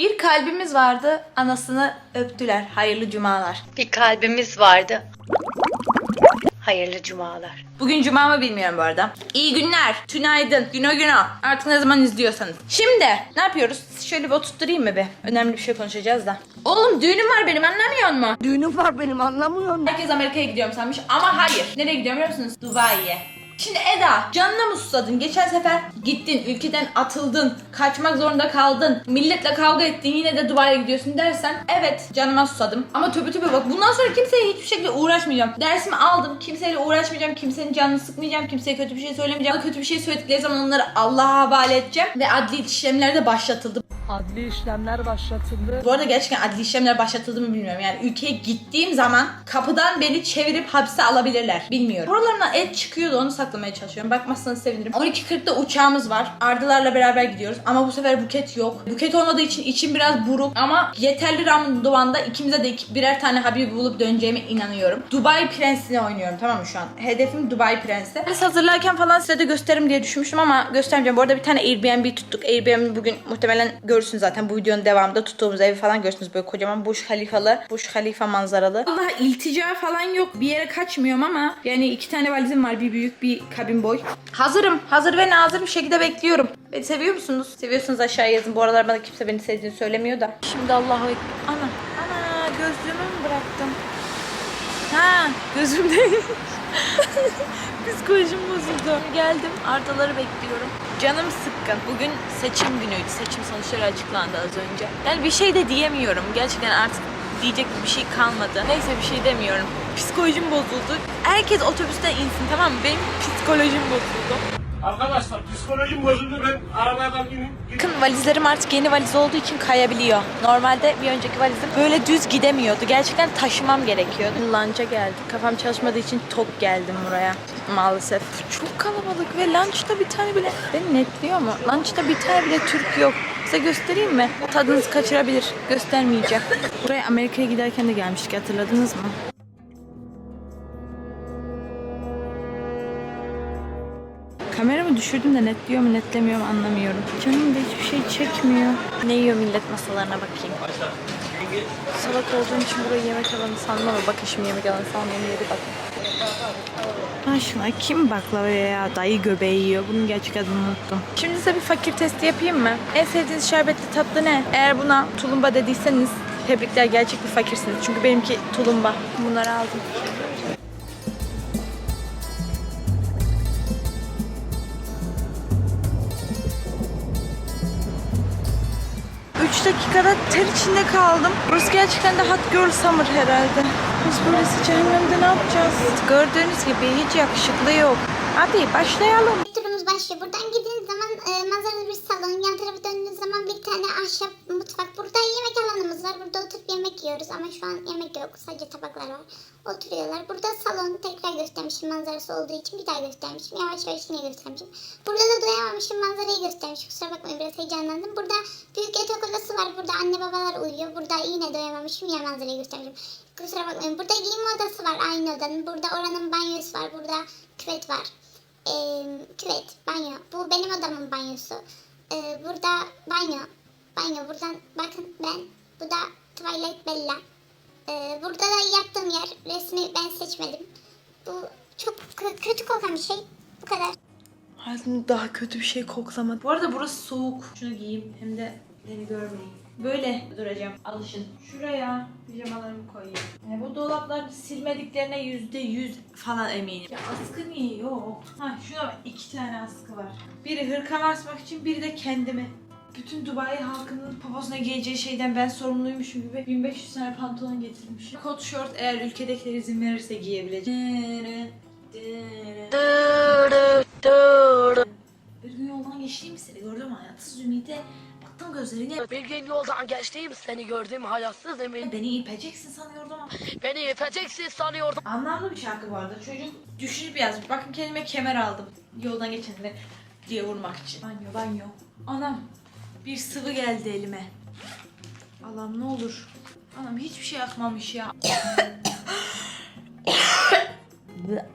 Bir kalbimiz vardı, anasını öptüler. Hayırlı cumalar. Bir kalbimiz vardı. Hayırlı cumalar. Bugün cuma mı bilmiyorum bu arada. İyi günler, tünaydın, güno güno. Artık ne zaman izliyorsanız. Şimdi ne yapıyoruz? Şöyle bir oturtturayım mı bir? Önemli bir şey konuşacağız da. Oğlum düğünüm var benim anlamıyor musun? Düğünüm var benim anlamıyor musun? Herkes Amerika'ya gidiyorum sanmış ama hayır. Nereye gidiyorum biliyor musunuz? Dubai'ye. Şimdi Eda canına mı susadın? Geçen sefer gittin, ülkeden atıldın, kaçmak zorunda kaldın, milletle kavga ettin yine de Dubai'ye gidiyorsun dersen evet canıma susadım. Ama töbe töbe bak bundan sonra kimseye hiçbir şekilde uğraşmayacağım. Dersimi aldım, kimseyle uğraşmayacağım, kimsenin canını sıkmayacağım, kimseye kötü bir şey söylemeyeceğim. Kötü bir şey söyledikleri zaman onları Allah'a havale edeceğim ve adli işlemler de başlatıldı. Adli işlemler başlatıldı. Bu arada gerçekten adli işlemler başlatıldı mı bilmiyorum. Yani ülkeye gittiğim zaman kapıdan beni çevirip hapse alabilirler. Bilmiyorum. Buralarına et çıkıyordu onu saklamaya çalışıyorum. Bakmazsanız sevinirim. 12.40'da uçağımız var. Ardılarla beraber gidiyoruz. Ama bu sefer buket yok. Buket olmadığı için içim biraz buruk. Ama yeterli randevanda ikimize de birer tane Habibi bulup döneceğime inanıyorum. Dubai Prensi'ni oynuyorum tamam mı şu an? Hedefim Dubai Prensi. Biz hazırlarken falan size de gösteririm diye düşünmüştüm ama göstermeyeceğim. Bu arada bir tane Airbnb tuttuk. Airbnb bugün muhtemelen görürsünüz zaten bu videonun devamında tuttuğumuz evi falan görürsünüz. Böyle kocaman Burj Khalifalı, Burj Khalifa manzaralı. Allah iltica falan yok. Bir yere kaçmıyorum ama yani iki tane valizim var. Bir büyük bir kabin boy. Hazırım. Hazır ve nazır bir şekilde bekliyorum. Beni seviyor musunuz? Seviyorsunuz aşağıya yazın. Bu aralar bana kimse beni sevdiğini söylemiyor da. Şimdi Allah'a. Ana. Ana gözlüğümü mü bıraktım? Ha gözüm değil. Psikolojim bozuldu. Geldim ardaları bekliyorum. Canım sıkkın. Bugün seçim günüydü. Seçim sonuçları açıklandı az önce. Yani bir şey de diyemiyorum. Gerçekten artık diyecek bir şey kalmadı. Neyse bir şey demiyorum. Psikolojim bozuldu. Herkes otobüsten insin tamam mı? Benim psikolojim bozuldu. Arkadaşlar psikolojim bozuldu ben arabadan ineyim. Bakın valizlerim artık yeni valiz olduğu için kayabiliyor. Normalde bir önceki valizim böyle düz gidemiyordu. Gerçekten taşımam gerekiyordu. Lunch'a geldik. Kafam çalışmadığı için tok geldim buraya. Maalesef. Çok kalabalık ve lunch'ta bir tane bile beni netliyor mu? Lunch'ta bir tane bile Türk yok. Size göstereyim mi? Tadınızı kaçırabilir. Göstermeyeceğim. Buraya Amerika'ya giderken de gelmiştik hatırladınız mı? Düşürdüm de netliyor mu netlemiyor mu anlamıyorum. Canım da hiçbir şey çekmiyor. Ne yiyor millet masalarına bakayım. Salak olduğum için burayı yemek alanı sandım ama bakın şimdi yemek alanı sanmıyorum yedi bakın. Ha şuna kim baklava ya dayı göbeği yiyor. Bunun gerçek adını unuttum. Şimdi size bir fakir testi yapayım mı? En sevdiğiniz şerbetli tatlı ne? Eğer buna tulumba dediyseniz tebrikler gerçek bir fakirsiniz. Çünkü benimki tulumba. Bunları aldım. Dakikada ter içinde kaldım. Burası gerçekten de hot girl summer herhalde. Biz burası cehennemde ne yapacağız? Gördüğünüz gibi hiç yakışıklı yok. Hadi başlayalım. Turumuz başlıyor. Buradan gittiğiniz zaman e, manzaralı bir salon. Yan tarafa döndüğünüz zaman bir tane ahşap mutfak. Burada yemek alanımız var. Burada oturup yiyoruz ama şu an yemek yok. Sadece tabaklar var. Oturuyorlar. Burada salon tekrar göstermişim manzarası olduğu için bir daha göstermişim. Yavaş yavaş yine göstermişim. Burada da doyamamışım manzarayı göstermişim. Kusura bakmayın biraz heyecanlandım. Burada büyük yatak odası var. Burada anne babalar uyuyor. Burada yine doyamamışım. Yine manzarayı göstermişim. Kusura bakmayın. Burada giyinme odası var aynı odanın. Burada oranın banyosu var. Burada küvet var. Ee, küvet, banyo. Bu benim odamın banyosu. Ee, burada banyo. Banyo. Buradan bakın ben. Bu da Twilight Bella. Ee, burada da yattığım yer. Resmi ben seçmedim. Bu çok kö- kötü kokan bir şey. Bu kadar. Hayatımda daha kötü bir şey koklamadım. Bu arada burası soğuk. Şunu giyeyim hem de beni görmeyin. Böyle duracağım. Alışın. Şuraya pijamalarımı koyayım. Yani bu dolaplar silmediklerine yüzde yüz falan eminim. Ya askı niye yok? Ha şuna iki tane askı var. Biri hırkamı asmak için biri de kendimi. Bütün Dubai halkının poposuna giyeceği şeyden ben sorumluymuşum gibi 1500 tane pantolon getirmişim. Kot şort eğer ülkedekiler izin verirse giyebileceğim. Bir gün yoldan geçtiğim seni gördüm hayatsız ümide. Baktım gözlerine Bir gün yoldan geçtiğim seni gördüm hayatsız emin. beni ipeceksin sanıyordum ama. Beni öpeceksin sanıyordum. Anlamlı bir şarkı arada. Çocuk düşünüp yazmış. Bakın kendime kemer aldım. Yoldan geçenlere diye vurmak için. Banyo banyo. Anam bir sıvı geldi elime. Allah'ım ne olur. Anam hiçbir şey akmamış ya.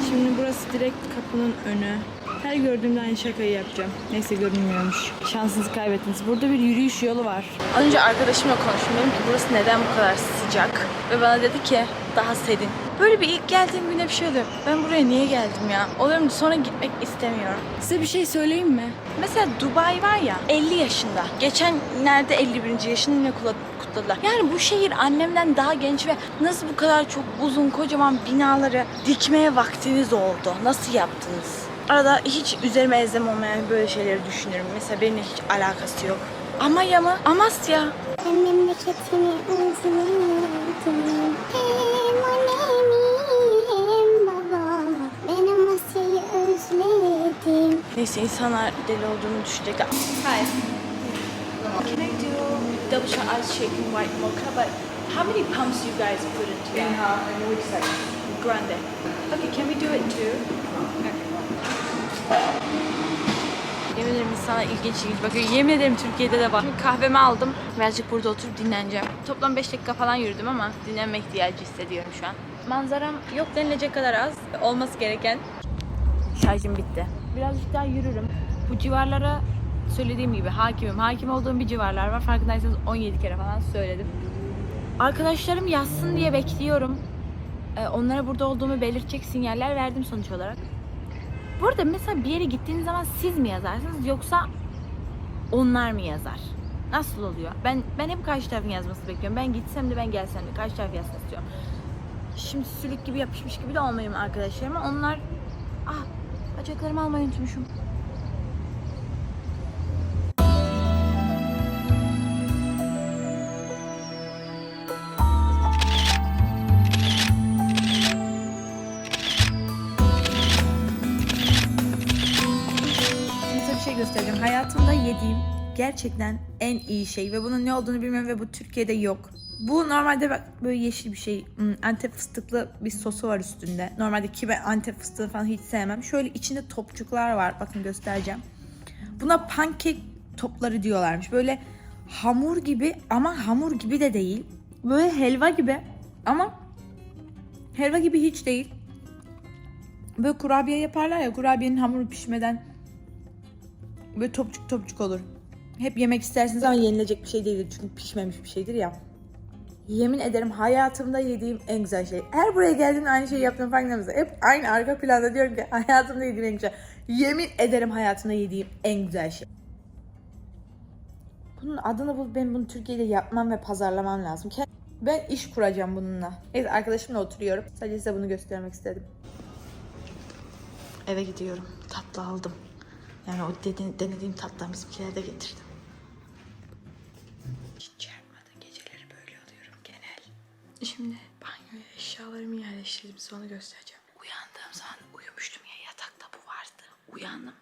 Şimdi burası direkt kapının önü. Her gördüğümde aynı şakayı yapacağım. Neyse görünmüyormuş. Şansınızı kaybettiniz. Burada bir yürüyüş yolu var. Önce arkadaşımla konuştum. Dedim ki burası neden bu kadar sıcak? Ve bana dedi ki daha serin. Böyle bir ilk geldiğim günde bir şey oluyor. Ben buraya niye geldim ya? Oluyorum sonra gitmek istemiyorum. Size bir şey söyleyeyim mi? Mesela Dubai var ya 50 yaşında. Geçenlerde 51. yaşını yine kutladılar. Yani bu şehir annemden daha genç ve nasıl bu kadar çok uzun kocaman binaları dikmeye vaktiniz oldu? Nasıl yaptınız? Arada hiç üzerime ezem olmayan böyle şeyleri düşünürüm. Mesela benimle hiç alakası yok. Amaya mı? Amasya. Memleketimi özledim. Hem annemi hem babamı. Ben Amasya'yı özledim. Neyse insanlar deli olduğunu düşünecekler. Hi. Can I do double shot ice shake and white mocha? But how many pumps you guys put into that? In how? In which section? Grande. Okay, can we do it too? Yemin ederim insana ilginç ilginç bakıyor. Yemin ederim Türkiye'de de var. Şimdi kahvemi aldım. Birazcık burada oturup dinleneceğim. Toplam 5 dakika falan yürüdüm ama dinlenme ihtiyacı hissediyorum şu an. Manzaram yok denilecek kadar az. Olması gereken Şarjım bitti. Birazcık daha yürürüm. Bu civarlara söylediğim gibi hakimim. Hakim olduğum bir civarlar var. Farkındaysanız 17 kere falan söyledim. Arkadaşlarım yazsın diye bekliyorum. Ee, onlara burada olduğumu belirtecek sinyaller verdim sonuç olarak. Bu arada mesela bir yere gittiğiniz zaman siz mi yazarsınız yoksa onlar mı yazar? Nasıl oluyor? Ben ben hep karşı tarafın yazmasını bekliyorum. Ben gitsem de ben gelsem de karşı taraf yazsın istiyorum. Şimdi sülük gibi yapışmış gibi de olmayayım arkadaşlarıma. Onlar Ah bacaklarımı almayı unutmuşum. Gerçekten en iyi şey ve bunun ne olduğunu bilmiyorum ve bu Türkiye'de yok. Bu normalde bak böyle yeşil bir şey. Hmm, Antep fıstıklı bir sosu var üstünde. Normalde ki ben Antep fıstığı falan hiç sevmem. Şöyle içinde topçuklar var. Bakın göstereceğim. Buna pankek topları diyorlarmış. Böyle hamur gibi ama hamur gibi de değil. Böyle helva gibi ama helva gibi hiç değil. Böyle kurabiye yaparlar ya kurabiyenin hamuru pişmeden böyle topçuk topçuk olur. Hep yemek istersiniz ama yenilecek bir şey değildir çünkü pişmemiş bir şeydir ya. Yemin ederim hayatımda yediğim en güzel şey. Her buraya geldiğimde aynı şeyi yaptığım farkında? Hep aynı arka planda diyorum ki hayatımda yediğim en güzel. Yemin ederim hayatımda yediğim en güzel şey. Bunun adını bulup ben bunu Türkiye'de yapmam ve pazarlamam lazım. Ben iş kuracağım bununla. Evet arkadaşımla oturuyorum. Sadece size bunu göstermek istedim. Eve gidiyorum. Tatlı aldım. Yani o dedi- denediğim tatlıdan bizimkiler de getirdim. Hiç çarpmadan geceleri böyle alıyorum genel. Şimdi banyoya eşyalarımı yerleştirdim. Size onu göstereceğim. Uyandığım zaman uyumuştum ya yatakta bu vardı. Uyandım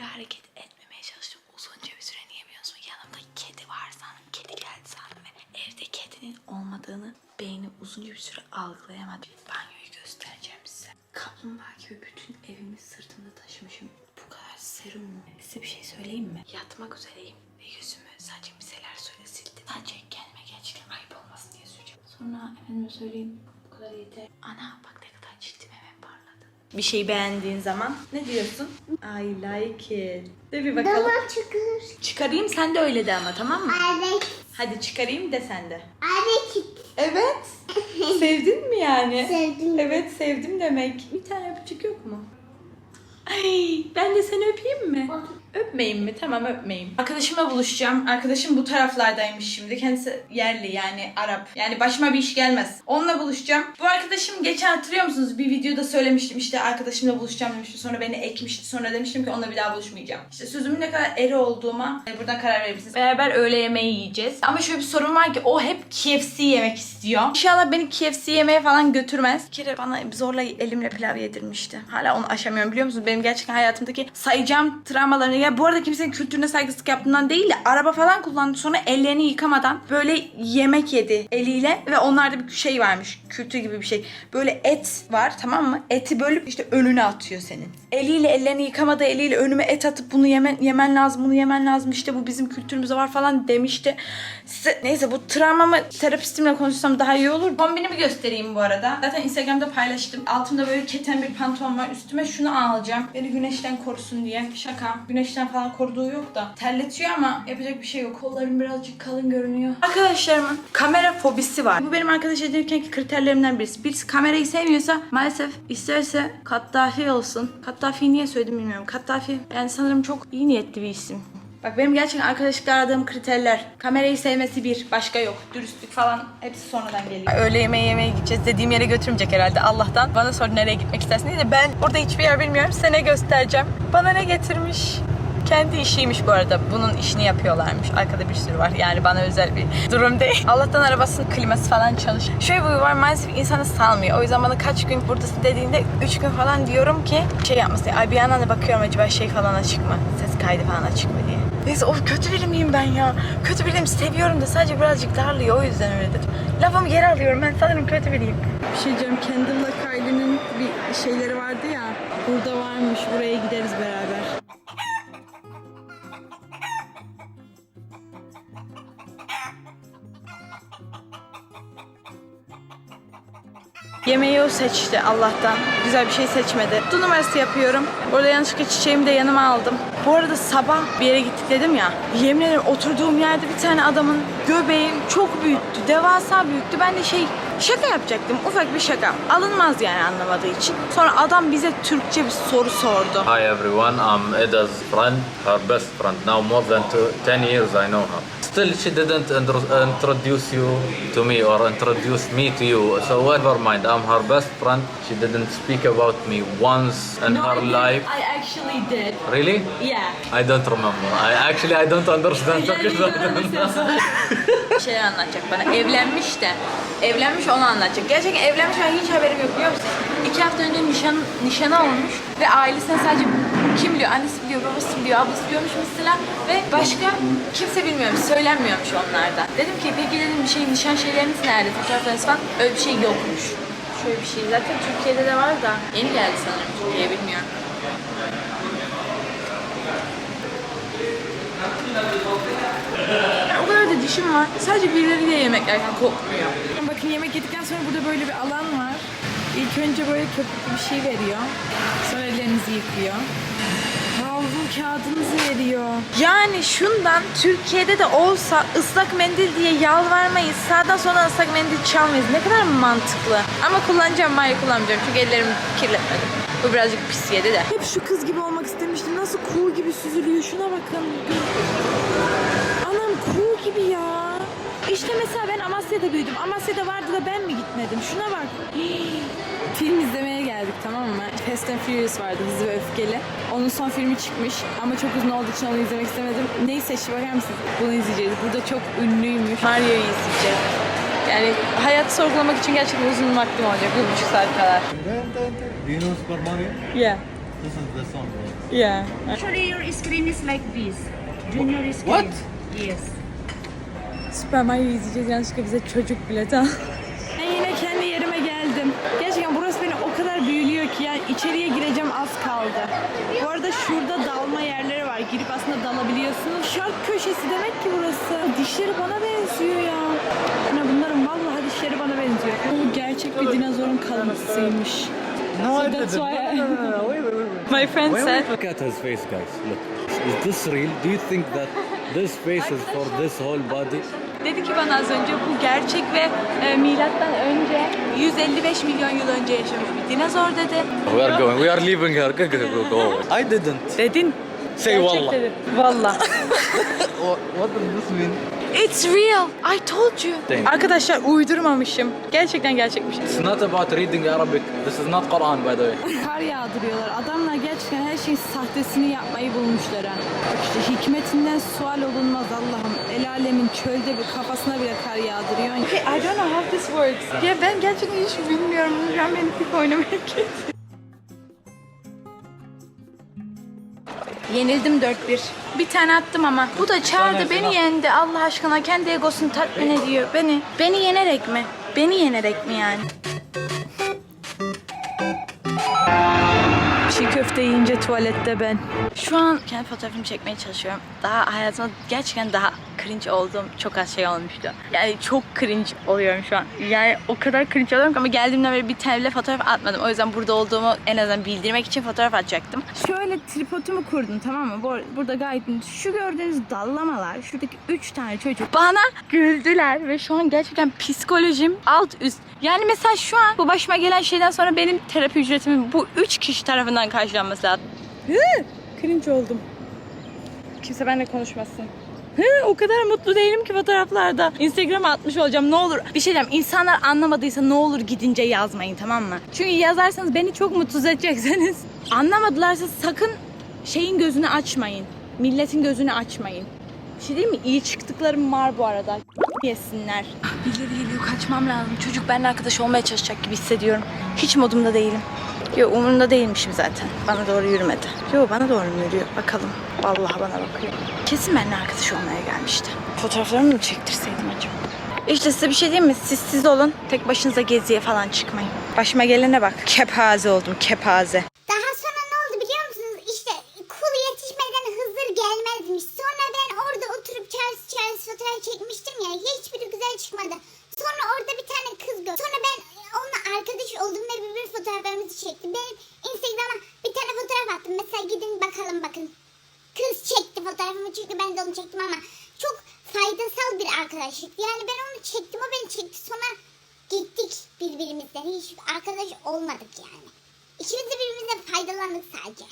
ve hareket etmemeye çalıştım. Uzunca bir süre niye biliyor musun? Yanımda kedi var sandım. Kedi geldi sandım ve evde kedinin olmadığını beynim uzunca bir süre algılayamadı. Banyoyu göstereceğim size. Kaplumbağa gibi bütün evimi sırtımda taşımışım. Bu kadar serum mu? Size bir şey söyleyeyim mi? Yatmak üzereyim Sonra efendime söyleyeyim bu kadar yeter. Ana bak ne kadar cildim hemen parladı. Bir şey beğendiğin zaman ne diyorsun? I like it. De bir bakalım. Tamam çıkır. Çıkarayım sen de öyle de ama tamam mı? Evet. Hadi çıkarayım de sen de. Evet. Evet. Sevdin mi yani? Sevdim. Evet sevdim demek. Bir tane öpücük yok mu? Ay ben de seni öpeyim mi? Öpmeyeyim mi? Tamam öpmeyeyim. Arkadaşımla buluşacağım. Arkadaşım bu taraflardaymış şimdi. Kendisi yerli yani Arap. Yani başıma bir iş gelmez. Onunla buluşacağım. Bu arkadaşım geçen hatırlıyor musunuz? Bir videoda söylemiştim işte arkadaşımla buluşacağım demiştim. Sonra beni ekmişti. Sonra demiştim ki onunla bir daha buluşmayacağım. İşte sözümün ne kadar eri olduğuma e, buradan karar verebilirsiniz. Beraber öğle yemeği yiyeceğiz. Ama şöyle bir sorun var ki o hep KFC yemek istiyor. İnşallah beni KFC yemeğe falan götürmez. Bir kere bana zorla elimle pilav yedirmişti. Hala onu aşamıyorum biliyor musunuz? Benim gerçekten hayatımdaki sayacağım travmalarını ya bu arada kimsenin kültürüne saygısızlık yaptığından değil de araba falan kullandı sonra ellerini yıkamadan böyle yemek yedi eliyle ve onlarda bir şey varmış kültür gibi bir şey. Böyle et var tamam mı? Eti bölüp işte önüne atıyor senin. Eliyle ellerini yıkamadı eliyle önüme et atıp bunu yemen, yemen lazım bunu yemen lazım işte bu bizim kültürümüzde var falan demişti. Size, neyse bu travmamı terapistimle konuşsam daha iyi olur. Kombinimi göstereyim bu arada. Zaten Instagram'da paylaştım. Altımda böyle keten bir pantolon var. Üstüme şunu alacağım. Beni güneşten korusun diye. Şaka. Güneşten falan koruduğu yok da. Terletiyor ama yapacak bir şey yok. Kollarım birazcık kalın görünüyor. Arkadaşlarımın kamera fobisi var. Bu benim arkadaş edinirkenki kriterlerimden birisi. Birisi kamerayı sevmiyorsa maalesef isterse Kattafi olsun. Kattafi niye söyledim bilmiyorum. Kattafi yani sanırım çok iyi niyetli bir isim. Bak benim gerçekten arkadaşlıkta aradığım kriterler. Kamerayı sevmesi bir, başka yok. Dürüstlük falan hepsi sonradan geliyor. Öğle yemeği yemeye gideceğiz. Dediğim yere götürmeyecek herhalde Allah'tan. Bana sordu nereye gitmek istersin diye de ben orada hiçbir yer bilmiyorum. Ne göstereceğim. Bana ne getirmiş? Kendi işiymiş bu arada. Bunun işini yapıyorlarmış. Arkada bir sürü var. Yani bana özel bir durum değil. Allah'tan arabasının kliması falan çalışıyor. Şöyle bir var maalesef insanı salmıyor. O yüzden bana kaç gün buradasın dediğinde 3 gün falan diyorum ki şey yapmasın. Ay bir yandan da bakıyorum acaba şey falan açık mı? Ses kaydı falan açık mı diye. Neyse of kötü biri miyim ben ya? Kötü biriyim seviyorum da sadece birazcık darlıyor o yüzden öyle dedim. Lafımı geri alıyorum ben sanırım kötü biriyim. Bir şey diyeceğim Kendall'la Kylie'nin bir şeyleri vardı ya. Burada varmış buraya gideriz beraber. Yemeği o seçti Allah'tan. Güzel bir şey seçmedi. Kutu numarası yapıyorum. Orada yanlışlıkla çiçeğimi de yanıma aldım. Bu arada sabah bir yere gittik dedim ya. Yemin ederim oturduğum yerde bir tane adamın göbeği çok büyüktü. Devasa büyüktü. Ben de şey şaka yapacaktım. Ufak bir şaka. Alınmaz yani anlamadığı için. Sonra adam bize Türkçe bir soru sordu. Hi everyone, I'm Eda's friend, her best friend. Now more than two, 10 years I know her. Still, she didn't intro- introduce you to me or introduce me to you. So never mind, I'm her best friend. She didn't speak about me once in her life. I actually did. Really? Yeah. I don't remember. I actually I don't understand Turkish. Şeyler anlatacak bana. Evlenmiş de. Evlenmiş onu anlatacak. Gerçekten evlenmiş ben hiç haberim yok biliyor musun? İki hafta önce nişan, nişanı olmuş ve ailesine sadece kim biliyor? Annesi biliyor, babası biliyor, ablası biliyormuş mesela ve başka kimse bilmiyormuş, söylenmiyormuş onlardan. Dedim ki peki dedim bir şey nişan şeyleriniz nerede, fotoğraflarınız falan öyle bir şey yokmuş. Şöyle bir şey zaten Türkiye'de de var da yeni geldi sanırım Türkiye'ye bilmiyorum. Yani o kadar da dişim var. Sadece birileriyle yemek yerken kokmuyor. Bakın yemek yedikten sonra burada böyle bir alan var. İlk önce böyle köpüklü bir şey veriyor. Sonra ellerinizi yıkıyor. Kağıdınızı veriyor. Yani şundan Türkiye'de de olsa ıslak mendil diye yalvarmayız. Sağdan soldan ıslak mendil çalmayız. Ne kadar mantıklı. Ama kullanacağım, hayır kullanmayacağım. Çünkü ellerimi kirletmedim. Bu birazcık pis yedi de. Hep şu kız gibi olmak istemiştim. Nasıl cool gibi süzülüyor. Şuna bakın. Anam cool gibi ya. İşte mesela ben Amasya'da büyüdüm. Amasya'da vardı da ben mi gitmedim? Şuna bak. Film izlemeye geldik tamam mı? Fast and Furious vardı Hızlı ve Öfkeli. Onun son filmi çıkmış ama çok uzun olduğu için onu izlemek istemedim. Neyi seçti bakar mısınız? Bunu izleyeceğiz. Burada çok ünlüymüş. Mario'yu izleyeceğiz. Yani hayatı sorgulamak için gerçekten uzun vaktim olacak. Bir buçuk saat kadar. Do you know Super Mario? Yeah. This is the song. Yeah. Actually, your screen is like this. Junior screen. What? Yes. Süper Mario izleyeceğiz. Yanlışlıkla bize çocuk bileti al. Ben yine kendi yerime geldim. Gerçekten burası beni o kadar büyülüyor ki yani içeriye gireceğim az kaldı. Bu arada şurada dalma yerleri var. Girip aslında dalabiliyorsunuz. Şark köşesi demek ki burası. Dişleri bana benziyor ya. Yani bunların vallahi dişleri bana benziyor. Bu gerçek bir dinozorun kalıntısıymış. No, So that's why I-. My friend said Look at his face, guys. Look. Is this real? Do you think that this face is for this whole body? Dedi ki bana az önce bu gerçek ve e, milattan önce 155 milyon yıl önce yaşamış bir dinozor dedi. we are going. We are leaving her. Go, go. I didn't. Dedin. Say Gerçek wallah. dedi. Valla. What does this mean? It's real. I told you. Thank you. Arkadaşlar uydurmamışım. Gerçekten gerçekmiş. It's not about reading Arabic. This is not Quran, by the way. Kar yağdırıyorlar. Adamlar gerçekten her şeyin sahtesini yapmayı bulmuşlar ha. İşte hikmetinden sual olunmaz Allah'ım. El alemin çölde bir kafasına bile kar yağdırıyor. Okay, I don't know how this works. Ya ben gerçekten hiç bilmiyorum. An beni FIFA oynamaya gitti. Yenildim 4-1. Bir tane attım ama. Bu da çağırdı beni yendi. Allah aşkına kendi egosunu tatmin ediyor. Beni. Beni yenerek mi? Beni yenerek mi yani? Köfte yiyince tuvalette ben. Şu an kendi fotoğrafımı çekmeye çalışıyorum. Daha hayatımda gerçekten daha cringe olduğum çok az şey olmuştu. Yani çok cringe oluyorum şu an. Yani o kadar cringe oluyorum ki ama geldiğimden beri bir tane bile fotoğraf atmadım. O yüzden burada olduğumu en azından bildirmek için fotoğraf atacaktım. Şöyle tripodumu kurdum tamam mı? Bu- Burada gayet şu gördüğünüz dallamalar, şuradaki 3 tane çocuk bana güldüler ve şu an gerçekten psikolojim alt üst. Yani mesela şu an bu başıma gelen şeyden sonra benim terapi ücretimin bu 3 kişi tarafından karşılanması lazım. Hı, cringe oldum. Kimse benimle konuşmasın. Hı, o kadar mutlu değilim ki fotoğraflarda. Instagram'a atmış olacağım ne olur. Bir şey diyeceğim insanlar anlamadıysa ne olur gidince yazmayın tamam mı? Çünkü yazarsanız beni çok mutsuz edeceksiniz. Anlamadılarsa sakın şeyin gözünü açmayın. Milletin gözünü açmayın. Bir şey değil mi? İyi çıktıklarım var bu arada. Yesinler. Birileri geliyor kaçmam lazım. Çocuk benimle arkadaş olmaya çalışacak gibi hissediyorum. Hiç modumda değilim. Yo umurumda değilmişim zaten. Bana doğru yürümedi. Yo bana doğru mu yürüyor? Bakalım. Vallahi bana bakıyor. Kesin benimle arkadaş olmaya gelmişti. Fotoğraflarımı mı çektirseydim acaba? İşte size bir şey diyeyim mi? Siz siz olun. Tek başınıza geziye falan çıkmayın. Başıma gelene bak. Kepaze oldum. Kepaze. Daha sonra ne oldu biliyor musunuz? İşte kul yetişmeden Hızır gelmezmiş. Sonra ben orada oturup Charles Charles fotoğraf çekmiştim ya. Hiçbiri güzel çıkmadı. Sonra orada bir tane kız gördüm. Sonra ben onunla arkadaş oldum ve bir fotoğraflarımızı çektim. Benim Instagram'a bir tane fotoğraf attım. Mesela gidin bakalım bakın. Kız çekti fotoğrafımı çünkü ben de onu çektim ama çok faydasal bir arkadaşlık. Yani ben onu çektim o beni çekti. Sonra gittik birbirimizden. Hiç arkadaş olmadık yani. İkimiz de birbirimizden faydalandık sadece.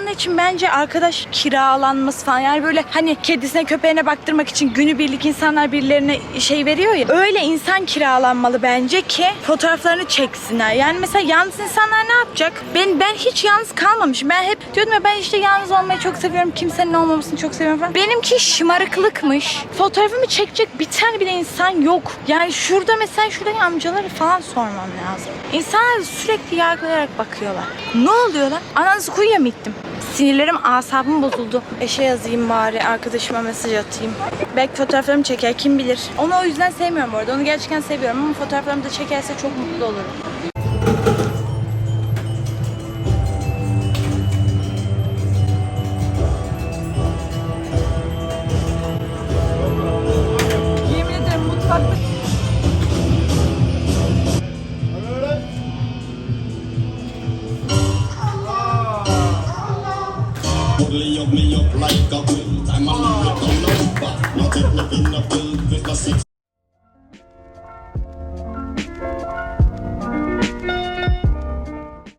Bir zamanlar için bence arkadaş kiralanması falan yani böyle hani kedisine köpeğine baktırmak için günübirlik insanlar birilerine şey veriyor ya öyle insan kiralanmalı bence ki fotoğraflarını çeksinler. Yani mesela yalnız insanlar ne yapacak? Ben ben hiç yalnız kalmamışım. Ben hep diyordum ya ben işte yalnız olmayı çok seviyorum. Kimsenin olmamasını çok seviyorum falan. Benimki şımarıklıkmış. Fotoğrafımı çekecek bir tane bile insan yok. Yani şurada mesela şuradaki amcaları falan sormam lazım. İnsanlar sürekli yargılayarak bakıyorlar. Ne oluyor lan? Ananızı kuyuya mı ittim? Sinirlerim, asabım bozuldu. Eşe yazayım bari, arkadaşıma mesaj atayım. Belki fotoğraflarımı çeker, kim bilir. Onu o yüzden sevmiyorum bu. Onu gerçekten seviyorum ama fotoğraflarımı da çekerse çok mutlu olurum. love.